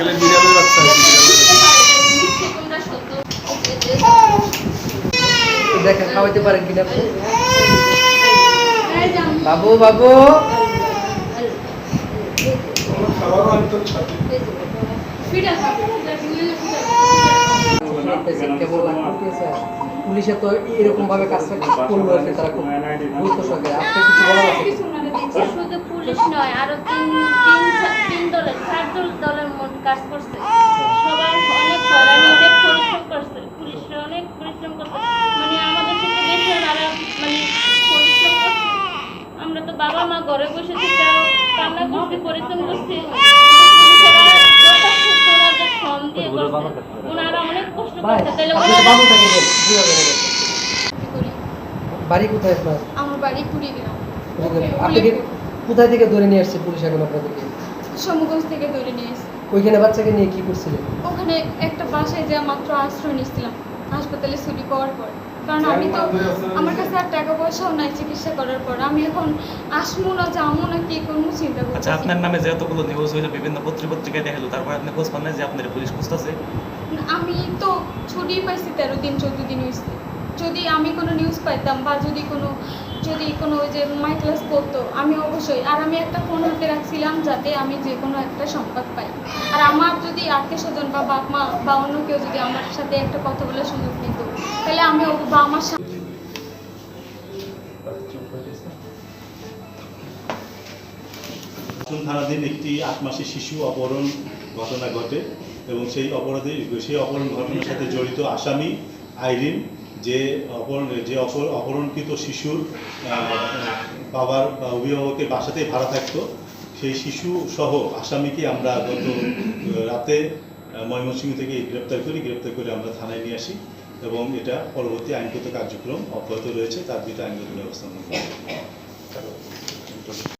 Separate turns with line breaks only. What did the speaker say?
আজকালের বিড়ালের বাচ্চা আছে,
দেখেন খাওয়াইতে পারেন কিনা বাবু বাবু! পুলিশে তো এরকম ভাবে কাজটা করল আর তারা খুব গুরুত্ব সহকারে। আপনি কিছু বলার আছে?
পুলিশ নয় আরও তিন তিন তিন দলের চার দল দলের মধ্যে কাজ করছে। সবাই অনেক হয়রানি অনেক পরিশ্রম করছে। পুলিশরা অনেক পরিশ্রম করছে। মানে আমাদের থেকে বেশি ওনারা মানে পরিশ্রম করছে। আমরা তো বাবা মা ঘরে বসে থেকে কান্না করছি পরিশ্রম করছি।
বাড়ি কোথায় আপনার?
আমার বাড়ি কুড়িগ্রাম
আপনি কি কোথায় থেকে ধরে নিয়ে আসছে পুলিশ এখন আপনাদেরকে?
সমগঞ্জ থেকে ধরে নিয়ে এসেছি
ওইখানে বাচ্চাকে নিয়ে কি করছিলেন
ওখানে একটা বাসায় যা মাত্র আশ্রয় নিয়েছিলাম হাসপাতালে ছুটি পাওয়ার পর। কারণ আমি তো আমার কাছে আর টাকা পয়সাও নাই চিকিৎসা করার পর। আমি এখন আসব না যাব না কি করব চিন্তা করছি
আচ্ছা আপনার নামে যে এতগুলো নিউজ হইল বিভিন্ন পত্রিপত্রিকায় দেখাল তারপর আপনি খোঁজ পান না যে আপনার পুলিশ খুঁজতেছে?
আমি তো ছুটি পাইছি তেরো দিন চোদ্দ দিন হয়েছে যদি আমি কোনো নিউজ পাইতাম বা যদি কোনো যদি কোনো ওই যে মাই ক্লাস করতো অবশ্যই। আর আমি একটা ফোন হাতে রাখছিলাম যাতে আমি যে কোনো একটা সংবাদ পাই। আর আমার যদি আত্মীয় স্বজন বা বাপ মা বা অন্য কেউ যদি আমার সাথে একটা কথা বলার সুযোগ দিত তাহলে আমি বা আমার সা-
থানাধীন একটি আট মাসের শিশু অপহরণ ঘটনা ঘটে এবং সেই অপরাধে সেই অপহরণ ঘটনার সাথে জড়িত আসামি আইরিন, যে অপহরণ যে অপহরণকৃত শিশুর বাবার বা অভিভাবকের বাসাতেই ভাড়া থাকতো সেই শিশু সহ আসামিকে আমরা গত রাতে ময়মনসিংহ থেকে গ্রেপ্তার করি, গ্রেপ্তার করে আমরা থানায় নিয়ে আসি এবং এটা পরবর্তী আইনগত কার্যক্রম অব্যাহত রয়েছে তার বিরুদ্ধে আইনগত ব্যবস্থা।